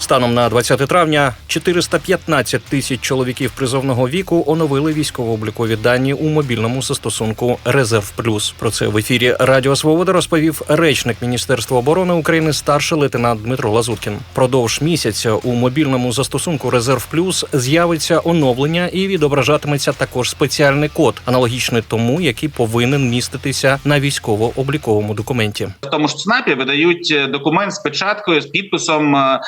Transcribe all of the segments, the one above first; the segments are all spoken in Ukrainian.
Станом на 20 травня 415 тисяч чоловіків призовного віку оновили військово-облікові дані у мобільному застосунку Резерв Плюс. Про це в ефірі Радіо Свобода розповів речник Міністерства оборони України старший лейтенант Дмитро Лазуткін. Продовж місяця у мобільному застосунку Резерв Плюс з'явиться оновлення і відображатиметься також спеціальний код, аналогічний тому, який повинен міститися на військово-обліковому документі. В тому ж ЦНАПі видають е, документ з печаткою з підписом, е,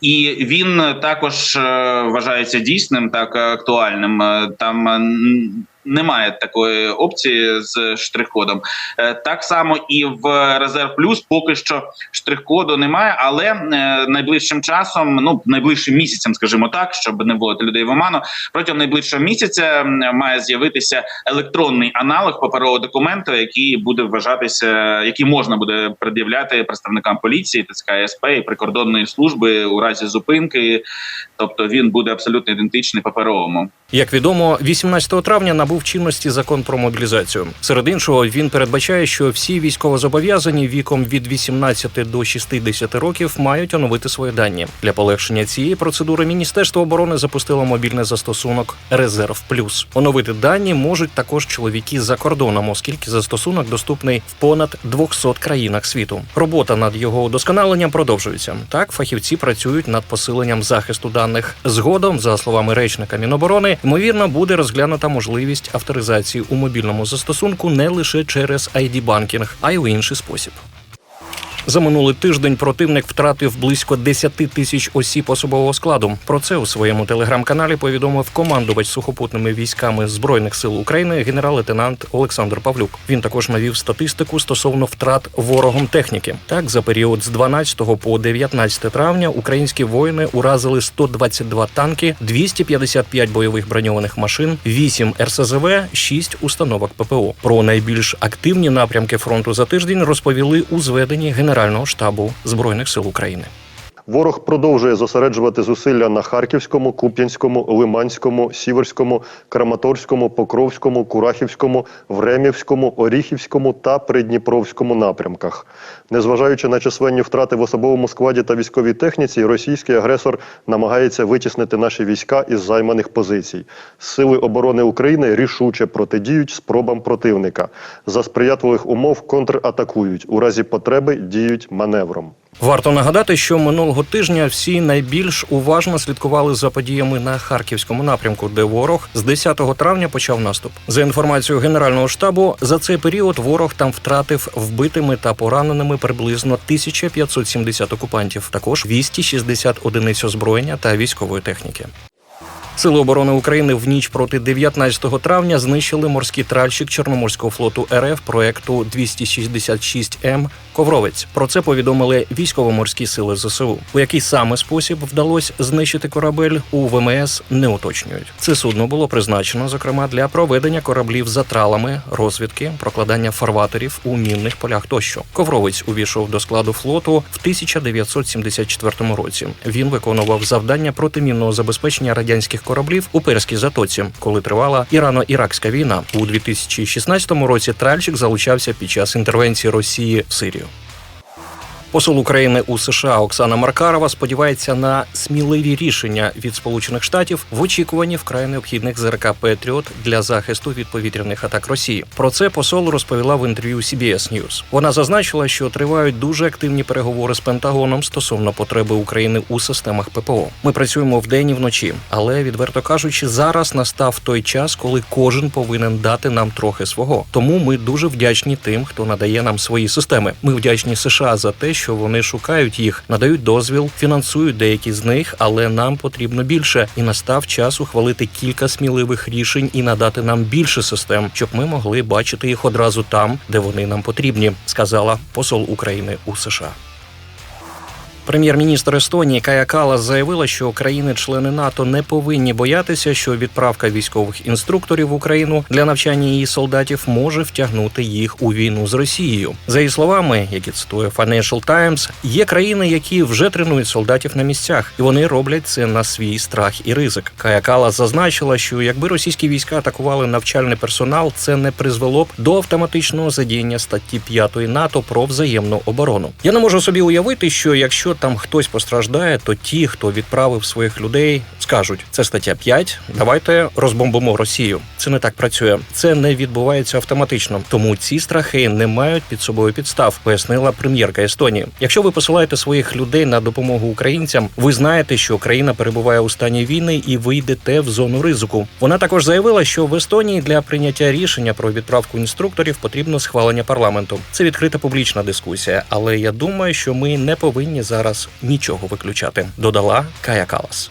і він також е, вважається дійсним, так актуальним. Е, Там е, н- немає такої опції з штрих-кодом. Е, Так само і в резерв плюс поки що штрих-коду немає, але е, найближчим часом, ну найближчим місяцем, скажімо так, щоб не було людей в оману, протягом найближчого місяця має з'явитися електронний аналог паперового документу, який буде вважатися, який можна буде пред'являти представникам поліції, ТЦК СП і прикордонної служби у разі зупинки. Тобто він буде абсолютно ідентичний паперовому. Як відомо, 18 травня набув чинності закон про мобілізацію. Серед іншого, він передбачає, що всі військовозобов'язані віком від 18 до 60 років мають оновити свої дані. Для полегшення цієї процедури Міністерство оборони запустило мобільний застосунок Резерв Плюс. Оновити дані можуть також чоловіки за кордоном, оскільки застосунок доступний в понад 200 країнах світу. Робота над його удосконаленням продовжується. Так, фахівці працюють над посиленням захисту даних. Згодом, за словами речника Міноборони, ймовірно, буде розглянута можливість авторизації у мобільному застосунку не лише через id банкінг а й у інший спосіб. За минулий тиждень противник втратив близько 10 тисяч осіб особового складу. Про це у своєму телеграм-каналі повідомив командувач сухопутними військами збройних сил України генерал-лейтенант Олександр Павлюк. Він також навів статистику стосовно втрат ворогом техніки. Так, за період з 12 по 19 травня українські воїни уразили 122 танки, 255 бойових броньованих машин, 8 РСЗВ, 6 установок ППО. Про найбільш активні напрямки фронту за тиждень розповіли у зведенні Генерального штабу збройних сил України. Ворог продовжує зосереджувати зусилля на Харківському, Куп'янському, Лиманському, Сіверському, Краматорському, Покровському, Курахівському, Времівському, Оріхівському та Придніпровському напрямках. Незважаючи на численні втрати в особовому складі та військовій техніці, російський агресор намагається витіснити наші війська із займаних позицій. Сили оборони України рішуче протидіють спробам противника. За сприятливих умов контратакують. У разі потреби діють маневром. Варто нагадати, що минулого тижня всі найбільш уважно слідкували за подіями на харківському напрямку, де ворог з 10 травня почав наступ. За інформацією генерального штабу, за цей період ворог там втратив вбитими та пораненими приблизно 1570 окупантів, також 260 одиниць озброєння та військової техніки. Сили оборони України в ніч проти 19 травня знищили морський тральщик Чорноморського флоту РФ проекту 266М Ковровець. Про це повідомили військово-морські сили ЗСУ. У який саме спосіб вдалося знищити корабель у ВМС не уточнюють. Це судно було призначено зокрема для проведення кораблів за тралами, розвідки, прокладання фарватерів у мінних полях тощо. Ковровець увійшов до складу флоту в 1974 році. Він виконував завдання протимінного забезпечення радянських кораблів у Перській затоці, коли тривала Ірано-Іракська війна. У 2016 році тральщик залучався під час інтервенції Росії в Сирію. Посол України у США Оксана Маркарова сподівається на сміливі рішення від Сполучених Штатів в очікуванні вкрай необхідних ЗРК Петріот для захисту від повітряних атак Росії. Про це посол розповіла в інтерв'ю CBS News. Вона зазначила, що тривають дуже активні переговори з Пентагоном стосовно потреби України у системах ППО. Ми працюємо вдень і вночі, але відверто кажучи, зараз настав той час, коли кожен повинен дати нам трохи свого. Тому ми дуже вдячні тим, хто надає нам свої системи. Ми вдячні США за те, що вони шукають їх, надають дозвіл, фінансують деякі з них, але нам потрібно більше. І настав час ухвалити кілька сміливих рішень і надати нам більше систем, щоб ми могли бачити їх одразу там, де вони нам потрібні, сказала посол України у США. Прем'єр-міністр Естонії Кая Калас заявила, що країни-члени НАТО не повинні боятися, що відправка військових інструкторів в Україну для навчання її солдатів може втягнути їх у війну з Росією. За її словами, які цитує Financial Times, є країни, які вже тренують солдатів на місцях, і вони роблять це на свій страх і ризик. Кая Калас зазначила, що якби російські війська атакували навчальний персонал, це не призвело б до автоматичного задіяння статті 5 НАТО про взаємну оборону. Я не можу собі уявити, що якщо там хтось постраждає, то ті, хто відправив своїх людей, скажуть: це стаття 5, давайте розбомбимо Росію. Це не так працює. Це не відбувається автоматично. Тому ці страхи не мають під собою підстав, пояснила прем'єрка Естонії. Якщо ви посилаєте своїх людей на допомогу українцям, ви знаєте, що країна перебуває у стані війни і ви йдете в зону ризику. Вона також заявила, що в Естонії для прийняття рішення про відправку інструкторів потрібно схвалення парламенту. Це відкрита публічна дискусія, але я думаю, що ми не повинні зараз нічого виключати. Додала Кая Калас.